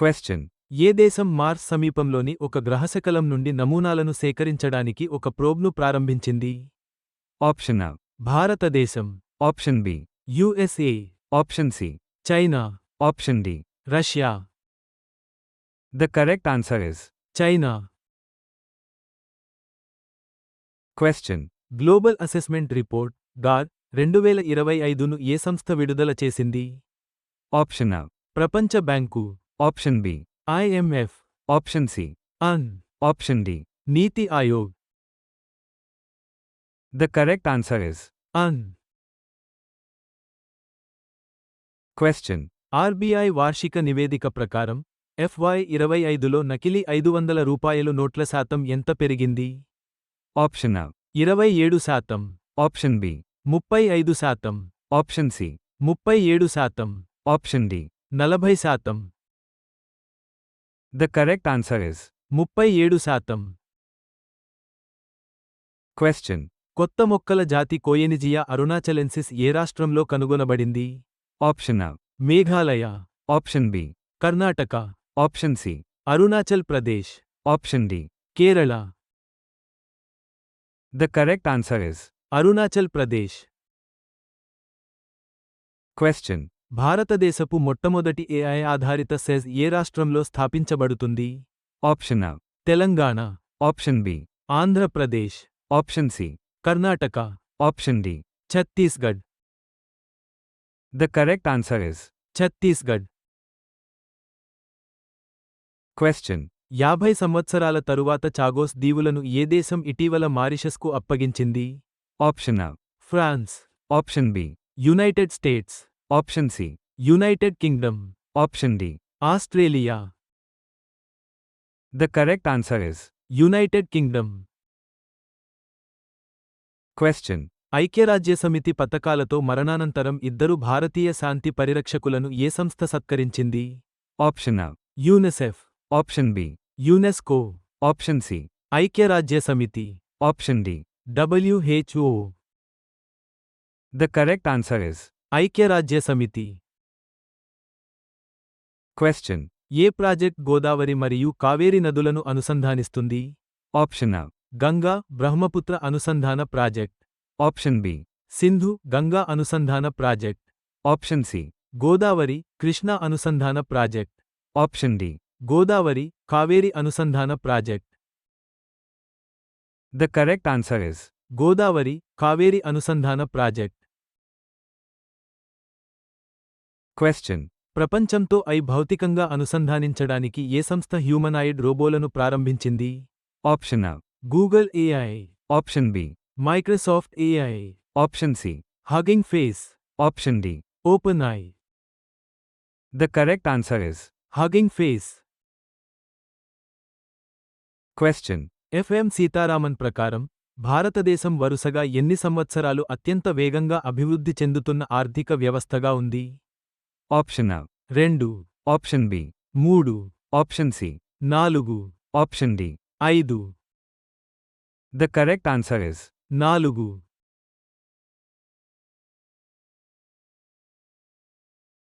Question. ఏ దేశం Mars సమీపంలోని ఒక గ్రహశకలం నుండి నమూనాలను సేకరించడానికి ఒక ప్రోబ్ను ప్రారంభించింది Option A. భారతదేశం Option B. USA Option C. China Option D. Russia The correct answer is. China Question. Global assessment report గార్ రెండు వేల ఇరవై ఐదును ఏ సంస్థ విడుదల చేసింది Option A. ప్రపంచ bank Option B. IMF Option C. UN Option D. NITI Aayog The correct answer is. UN Question. RBI వార్షిక నివేదిక ప్రకారం ఎఫ్వై ఇరవై ఐదులో నకిలీ ఐదు వందల రూపాయలు నోట్ల శాతం ఎంత పెరిగింది Option A. ఇరవై ఏడు శాతం Option B. ముప్పై ఐదు శాతం Option C. ముప్పై ఏడు శాతం Option D. నలభై శాతం The correct answer is. ముప్పై ఏడు శాతం Question. కొత్త మొక్కల జాతి కోయెనిజియా అరుణాచలెన్సిస్ ఏ రాష్ట్రంలో కనుగొనబడింది Option A. Meghalaya Option B. Karnataka Option C. Arunachal Pradesh Option D. Kerala The correct answer is. Arunachal Pradesh Question. భారతదేశపు మొట్టమొదటి ఏఐ ఆధారిత సెజ్ ఏ రాష్ట్రంలో స్థాపించబడుతుంది Option A. Telangana Option B. Andhra Pradesh Option C. Karnataka Option D. Chhattisgarh The correct answer is. Chhattisgarh Question. యాభై సంవత్సరాల తరువాత చాగోస్ దీవులను ఏ దేశం ఇటీవల మారిషస్కు అప్పగించింది Option A. France Option B. United States Option C. United Kingdom Option D. Australia The correct answer is. United Kingdom Question. ఐక్యరాజ్యసమితి పథకాలతో మరణానంతరం ఇద్దరు భారతీయ శాంతి పరిరక్షకులను ఏ సంస్థ సత్కరించింది Option A. UNICEF Option B. UNESCO Option C. ఐక్యరాజ్యసమితి Option D. WHO The correct answer is. ఐక్యరాజ్యసమితి Question. ఏ project Godavari మరియు కావేరి నదులను అనుసంధానిస్తుంది Option A. గంగా బ్రహ్మపుత్ర అనుసంధాన project Option B. Sindhu Ganga అనుసంధాన project Option C. Godavari Krishna అనుసంధాన project Option D. Godavari Kaveri అనుసంధాన project The correct answer is. Godavari Kaveri అనుసంధాన ప్రాజెక్ట్ Question. ప్రపంచంతో ఐ భౌతికంగా అనుసంధానించడానికి ఏ సంస్థ హ్యూమనాయిడ్ రోబోలను ప్రారంభించింది Option A. Google AI Option B. Microsoft AI Option C. Hugging Face Option D. OpenAI The correct answer is. Hugging Face Question. FM Sitharaman ప్రకారం భారతదేశం వరుసగా ఎన్ని సంవత్సరాలు అత్యంత వేగంగా అభివృద్ధి చెందుతున్న ఆర్థిక వ్యవస్థగా ఉంది Option A. రెండు Option B. మూడు Option C. నాలుగు Option D. ఐదు The correct answer is. నాలుగు